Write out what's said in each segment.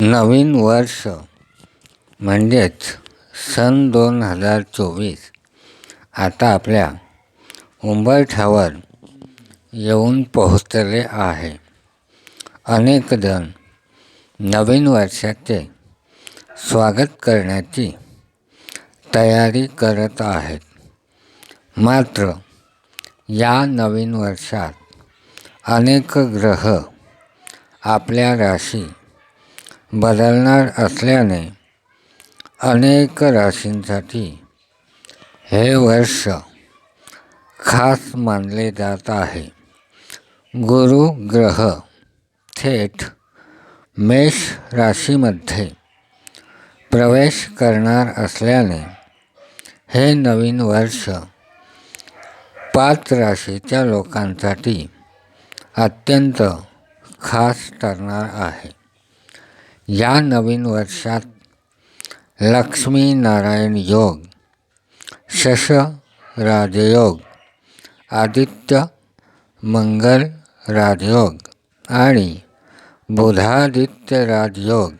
नवीन वर्ष म्हणजेच सन दोन हजार चोवीस. आता आपल्या उंबरठ्यावर येऊन पोहोचले आहे. अनेकजण नवीन वर्षाचे स्वागत करण्याची तयारी करत आहेत. मात्र या नवीन वर्षात अनेक ग्रह आपल्या राशी बदलणार असल्याने अनेक राशींसाठी हे वर्ष खास मानले जात आहे. गुरु ग्रह थेट मेष राशीमध्ये प्रवेश करणार असल्याने हे नवीन वर्ष पाच राशीच्या लोकांसाठी अत्यंत खास ठरणार आहे. या नवीन वर्षात लक्ष्मी नारायण योग शश राजयोग आदित्य मंगल राजयोग आणि बुधादित्य राजयोग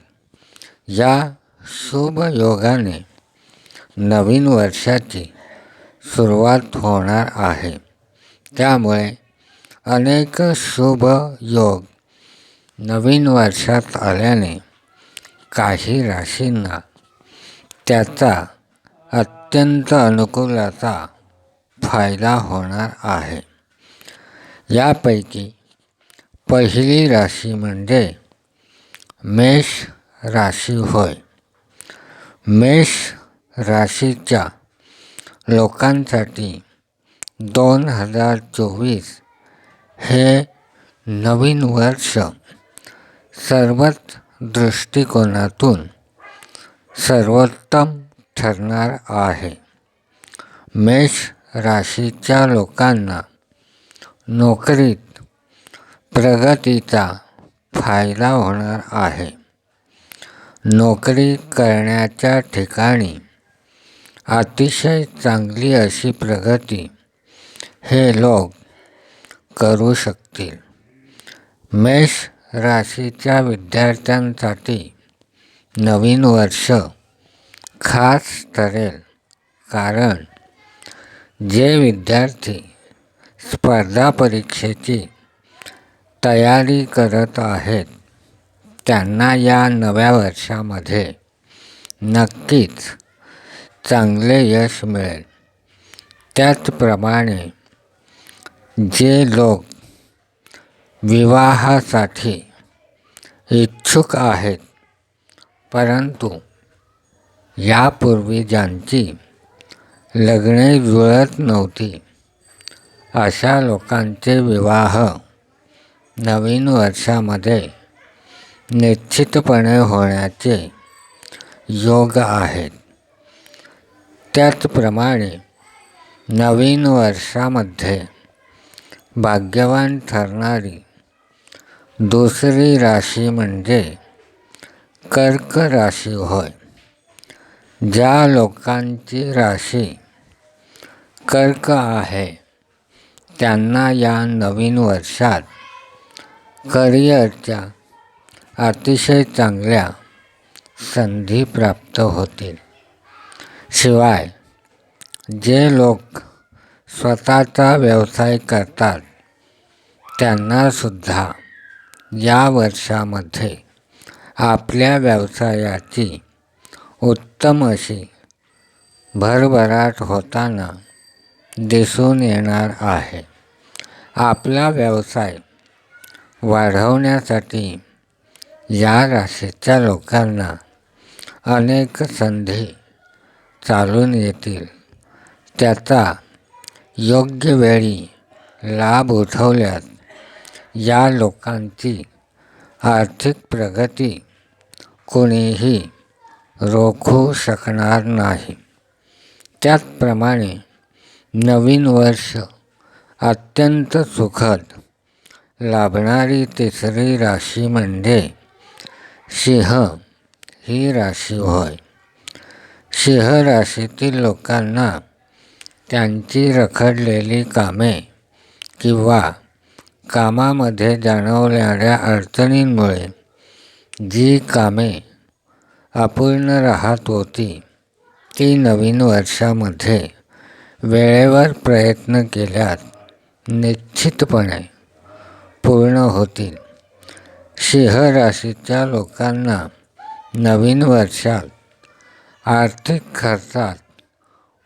या शुभ योगाने नवीन वर्षाची सुरुवात होणार आहे. त्यामुळे अनेक शुभ योग नवीन वर्षात आल्याने काही राशींना त्याचा अत्यंत अनुकूलाचा फायदा होणार आहे. यापैकी पहिली राशी म्हणजे मेष राशी होय. मेष राशीच्या लोकांसाठी दोन हजार चोवीस हे नवीन वर्ष सर्वच दृष्टिकोनातून सर्वोत्तम ठरणार आहे. मेष राशीच्या लोकांना नोकरीत प्रगतीचा फायदा होणार आहे. नोकरी करण्याच्या ठिकाणी अतिशय चांगली अशी प्रगती हे लोक करू शकतील. मेष राशीच्या विद्यार्थ्यांसाठी नवीन वर्ष खास ठरेल. कारण जे विद्यार्थी स्पर्धा परीक्षेची तयारी करत आहेत त्यांना या नव्या वर्षामध्ये नक्कीच चांगले यश मिळेल. त्याचप्रमाणे जे लोक विवाहासाठी इच्छुक आहेत. परंतु यापूर्वी ज्यांची लग्ने जुळत नव्हती अशा लोकांचे विवाह नवीन वर्षामध्ये निश्चितपणे होण्याचे योग आहेत. त्याचप्रमाणे नवीन वर्षामध्ये भाग्यवान ठरणारी दुसरी राशी म्हणजे कर्क राशी होय. ज्या लोकांची राशी कर्क आहे त्यांना या नवीन वर्षात करिअरच्या अतिशय चांगल्या संधी प्राप्त होतील. शिवाय जे लोक स्वतःचा व्यवसाय करतात त्यांनासुद्धा या वर्षामध्ये आपल्या व्यवसायाची उत्तम अशी भरभराट होताना दिसून येणार आहे. आपला व्यवसाय वाढवण्यासाठी या राशीच्या लोकांना अनेक संधी चालून येतील. त्याचा योग्य वेळी लाभ उठवल्यास या लोकांची आर्थिक प्रगती कोणीही रोखू शकणार नाही. त्याचप्रमाणे नवीन वर्ष अत्यंत सुखद लाभणारी तिसरी राशी म्हणजे सिंह ही राशी होय. सिंह राशीतील लोकांना त्यांची रखडलेली कामे किंवा कामामध्ये जाणवणाऱ्या अडचणींमुळे जी कामे अपूर्ण राहत होती ती नवीन वर्षामध्ये वेळेवर प्रयत्न केल्यास निश्चितपणे पूर्ण होतील. सिंह राशीच्या लोकांना नवीन वर्षात आर्थिक खर्चात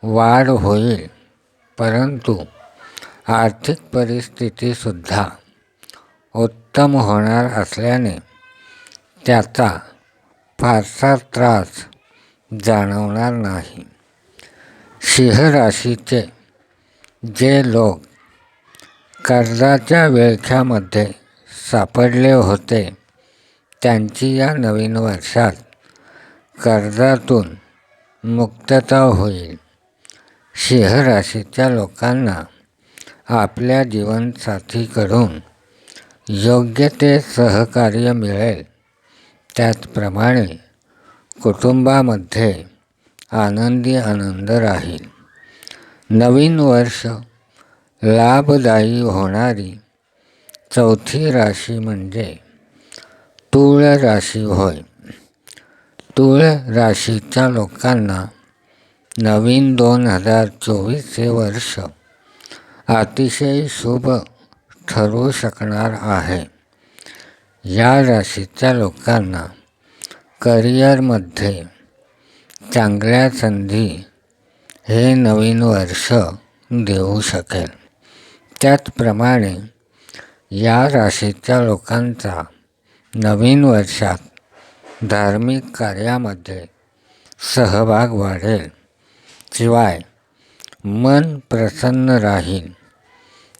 वाढ होईल परंतु आर्थिक परिस्थितीसुद्धा उत्तम होणार असल्याने त्याचा फारसा त्रास जाणवणार नाही. सिंह राशीचे जे लोक कर्जाच्या विळख्यामध्ये सापडले होते त्यांची या नवीन वर्षात कर्जातून मुक्तता होईल. सिंह राशीच्या लोकांना आपल्या जीवनसाथीकडून योग्य ते सहकार्य मिळेल. त्याचप्रमाणे कुटुंबामध्ये आनंदी आनंद राहील. नवीन वर्ष लाभदायी होणारी चौथी राशी म्हणजे तूळ राशी होय. तूळ राशीच्या लोकांना नवीन दोन हजार चोवीस हे वर्ष अतिशय शुभ ठरू शकणार आहे. या राशीच्या लोकांना करिअरमध्ये चांगल्या संधी हे नवीन वर्ष देऊ शकेल. त्याचप्रमाणे या राशीच्या लोकांचा नवीन वर्षात धार्मिक कार्यामध्ये सहभाग वाढेल. शिवाय मन प्रसन्न राहील.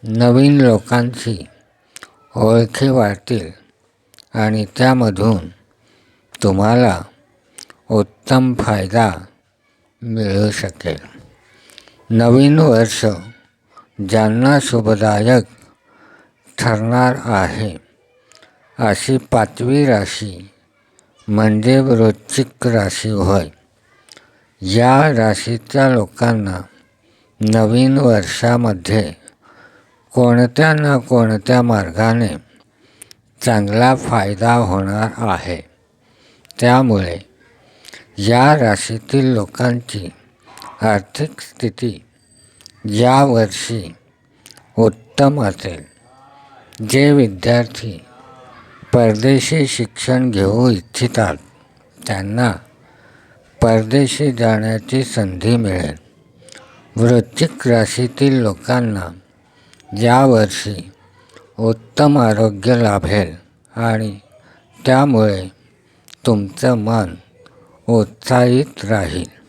नवीन लोकांची ओळखी वाढतील आणि त्यामधून तुम्हाला उत्तम फायदा मिळू शकेल. नवीन वर्ष ज्यांना शुभदायक ठरणार आहे अशी पाचवी राशी म्हणजे वृश्चिक राशी होय. या राशीच्या लोकांना नवीन वर्षामध्ये कोणत्या ना कोणत्या मार्गाने चांगला फायदा होणार आहे. त्यामुळे या राशीतील लोकांची आर्थिक स्थिती यावर्षी उत्तम असेल. जे विद्यार्थी परदेशी शिक्षण घेऊ इच्छितात त्यांना परदेशी जाण्याची संधी मिळेल. वृश्चिक राशीतील लोकांना यावर्षी उत्तम आरोग्य लाभेल आणि त्यामुळे तुमचं मन उत्साहित राहील.